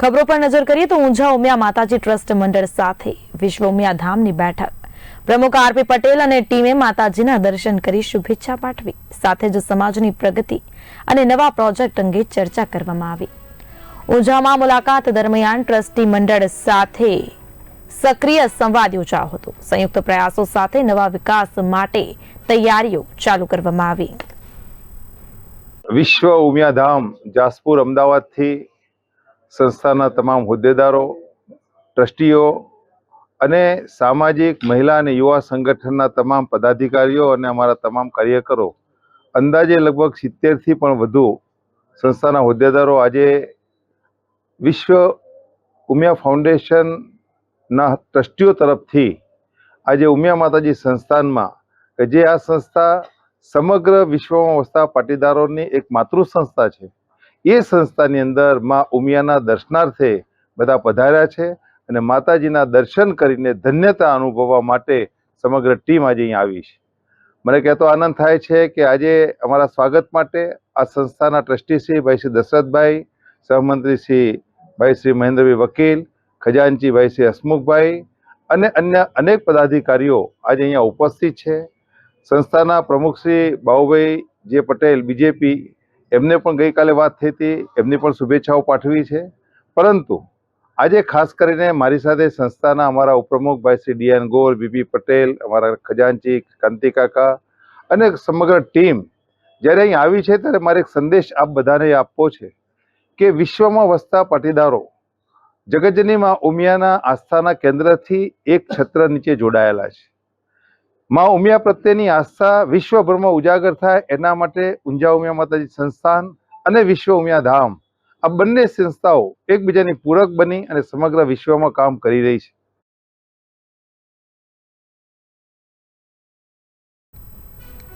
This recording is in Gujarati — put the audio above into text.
ખબરો પર નજર કરીએ તો ઊંઝા ઉમિયા માતાજી ટ્રસ્ટ મંડળ સાથે વિશ્વ ઉમિયા ધામની બેઠક. પ્રમુખ આરપી પટેલ અને ટીમે માતાજીના દર્શન કરી શુભેચ્છા પાઠવી. સાથે જ સમાજની પ્રગતિ અને નવા પ્રોજેક્ટ અંગે ચર્ચા કરવામાં આવી. ઊંઝામાં મુલાકાત દરમિયાન ટ્રસ્ટી મંડળ સાથે સક્રિય સંવાદ યોજાયો હતો. સંયુક્ત પ્રયાસો સાથે નવા વિકાસ માટે તૈયારીઓ ચાલુ કરવામાં આવી. વિશ્વ ઉમિયાધામ જાસપુર અમદાવાદથી સંસ્થાના તમામ હોદ્દેદારો, ટ્રસ્ટીઓ અને સામાજિક, મહિલા અને યુવા સંગઠનના તમામ પદાધિકારીઓ અને અમારા તમામ કાર્યકરો અંદાજે લગભગ સિત્તેરથી પણ વધુ સંસ્થાના હોદ્દેદારો આજે વિશ્વ ઉમિયા ફાઉન્ડેશનના ટ્રસ્ટીઓ તરફથી આજે ઉમિયા માતાજી સંસ્થાનમાં કે જે આ સંસ્થા સમગ્ર વિશ્વમાં વસતા પાટીદારોની એક માતૃ સંસ્થા છે. એ સંસ્થાની અંદરમાં ઉમિયાના દર્શનાર્થે બધા પધાર્યા છે અને માતાજીના દર્શન કરીને ધન્યતા અનુભવવા માટે સમગ્ર ટીમ આજે અહીં આવી છે. મને કહેતો આનંદ થાય છે કે આજે અમારા સ્વાગત માટે આ સંસ્થાના ટ્રસ્ટી શ્રી ભાઈ શ્રી દશરથભાઈ, સહમંત્રી શ્રી ભાઈ શ્રી મહેન્દ્રભાઈ વકીલ, ખજાનચી ભાઈ શ્રી હસમુખભાઈ અને અન્ય અનેક પદાધિકારીઓ આજે અહીંયા ઉપસ્થિત છે. સંસ્થાના પ્રમુખ શ્રી બાહુભાઈ જે પટેલ, બીજેપી એમને પણ ગઈકાલે વાત થઈ હતી, એમની પણ શુભેચ્છાઓ પાઠવી છે. પરંતુ આજે ખાસ કરીને મારી સાથે સંસ્થાના અમારા ઉપપ્રમુખ ભાઈ Shri D N Gor B B Patel, અમારા ખજાનચી, કાંતિ કાકા અને સમગ્ર ટીમ જ્યારે અહીં આવી છે ત્યારે મારે એક સંદેશ આપ બધાને આપવો છે કે વિશ્વમાં વસતા પાટીદારો જગજનીમાં ઉમિયાના આસ્થાના કેન્દ્રથી એક છત્ર નીચે જોડાયેલા છે. માં ઉમિયા પ્રત્યેની આસ્થા વિશ્વભરમાં ઉજાગર થાય એના માટે ઊંઝા ઉમિયા માતાજી સંસ્થાન અને વિશ્વ ઉમિયા ધામ આ બંને સંસ્થાઓ એકબીજાની પૂરક બની અને સમગ્ર વિશ્વમાં કામ કરી રહી છે.